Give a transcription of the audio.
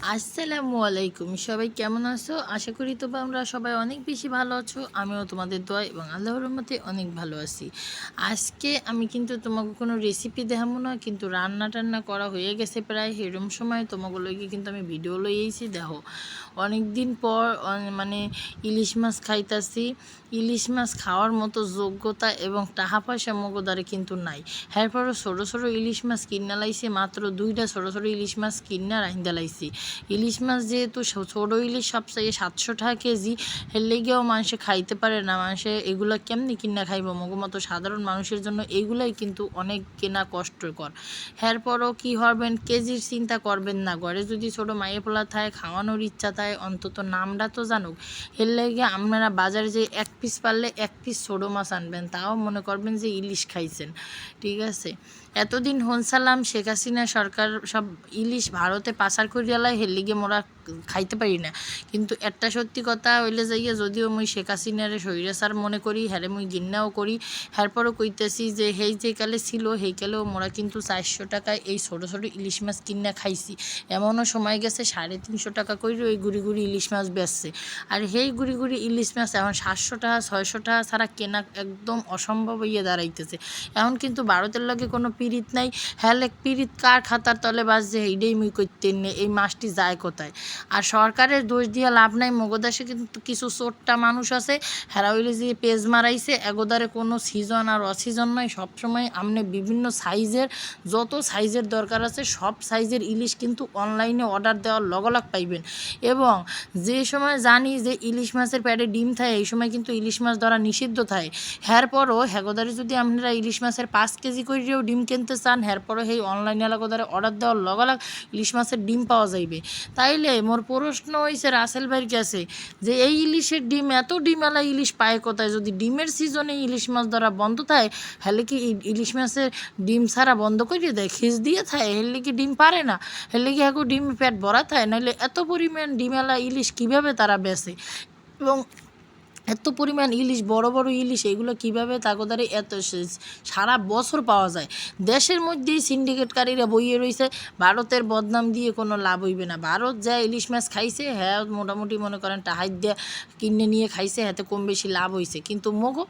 আসসালামু আলাইকুম। সবাই কেমন আছো? আশা করি তো আমরা সবাই অনেক বেশি ভালো আছো। আমিও তোমাদের দোয়া এবং আল্লাহর রহমতে অনেক ভালো আছি। আজকে আমি কিন্তু তোমাকে কোনো রেসিপি দেখাবো না, কিন্তু রান্না টান্না করা হয়ে গেছে প্রায়। সেরম সময় তোমাগুলোকে কিন্তু আমি ভিডিও লইয়েছি, দেখো। অনেক দিন পর মানে ইলিশ মাছ খাইতাছি। ইলিশ মাছ খাওয়ার মতো যোগ্যতা এবং টাকা পয়সা মগোদারে কিন্তু নাই। এরপরও ছোটো ছোটো ইলিশ মাছ কিনা লাইছি, মাত্র দুইটা ছোটো ছোটো ইলিশ মাছ কিনা রাইন্দা লাইছি। ইলিশ মাছ যেহেতু ছোট ইলিশ সবচেয়ে সাতশো টাকা কেজি, এর লেগেও মানুষে খাইতে পারে না। মানুষে এগুলো কেমনি কিনা খাইব? মতো সাধারণ মানুষের জন্য এইগুলাই কিন্তু অনেক কেনা কষ্টকর। এরপরও কি হবেন? কেজির চিন্তা করবেন না। ঘরে যদি ছোট মায়ের পোলা থাকে, খাওয়ানোর ইচ্ছা থাকে অন্তত নামটা তো জানুক। এর লেগে আপনারা বাজারে যে এক পিস পারলে এক পিস ছোটো মাছ আনবেন, তাও মনে করবেন যে ইলিশ খাইছেন। ঠিক আছে? এতদিন হনসালাম শেখ হাসিনা সরকার সব ইলিশ ভারতে পাচার করিয়ালাই হের লিগে খাইতে পারি না। কিন্তু একটা সত্যি কথা হইলে যাইয়া যদিও মুই শেখ হাসিনারে স্বৈরাচার মনে করি, হ্যারে মুই গিন্নাও করি, হ্যারপরও কইতেছি যে হেই যে কালে ছিল সেই কালেও মোরা কিন্তু চারশো টাকায় এই ছোটো ছোটো ইলিশ মাছ কিনা খাইছি। এমনও সময় গেছে সাড়ে তিনশো টাকা করে ওই গুড়ি গুড়ি ইলিশ মাছ বেচছে। আর সেই গুড়ি গুড়ি ইলিশ মাছ এখন সাতশো টাকা, ছয়শো টাকা ছাড়া কেনা একদম অসম্ভব হইয়া দাঁড়াইতেছে। এখন কিন্তু ভারতের লগে কোনো পিরিত নাই। হ্যালে পিরিত কার খাতার তলে বাজছে এইটাই মুই করতে নে, এই মাছটি যায় কোথায়? আর সরকারের দোষ দিয়ে লাভ নাই। মগদাসে কিন্তু কিছু চোট্টা মানুষ আছে। হেরা হইলে যে পেজ মারাইছে, এগোদারে কোনো সিজন আর অসিজন নয় সবসময় আপনি বিভিন্ন সাইজের যত সাইজের দরকার আছে, সব সাইজের ইলিশ কিন্তু অনলাইনে অর্ডার দেওয়ার লগলাগ পাইবেন। এবং যে সময় জানি যে ইলিশ মাছের প্যাডে ডিম থাকে, এই সময় কিন্তু ইলিশ মাছ ধরা নিষিদ্ধ থাকে। এরপরও হেগোদারে যদি আপনারা ইলিশ মাছের পাঁচ কেজি করেও ডিম কিনতে চান এরপরও সেই অনলাইন এলাকাদারে অর্ডার দেওয়ার লগালগ ইলিশ মাছের ডিম পাওয়া যাইবে। তাইলে মোর প্রশ্ন হয়েছে রাসেল ভাইয়ের কাছে যে এই ইলিশের ডিম, এত ডিমওয়ালা ইলিশ পায় কোথায়? যদি ডিমের সিজনে ইলিশ মাছ ধরা বন্ধ থাকে হলে কি ইলিশ মাছের ডিম ছাড়া বন্ধ করে দেয়? খিস দিয়ে থাকে হেলে কি ডিম পারে না? হেলে কি এখন ডিম পেট ভরা থাকে? নাহলে এত পরিমাণ ডিমওয়ালা ইলিশ কীভাবে তারা বেছে এবং এত পরিমাণ ইলিশ, বড় বড় ইলিশ, এগুলো কীভাবে তাগোদারে এত সারা বছর পাওয়া যায়? দেশের মধ্যেই সিন্ডিকেটকারীরা বইয়ে রয়েছে ভারতের বদনাম দিয়ে কোনো লাভ হইবে না। ভারত যা ইলিশ মাছ খাইছে হ্যাঁ মোটামুটি মনে করেন টাহাই দিয়ে কিনে নিয়ে খাইছে হাতে কম বেশি লাভ হইছে। কিন্তু মগো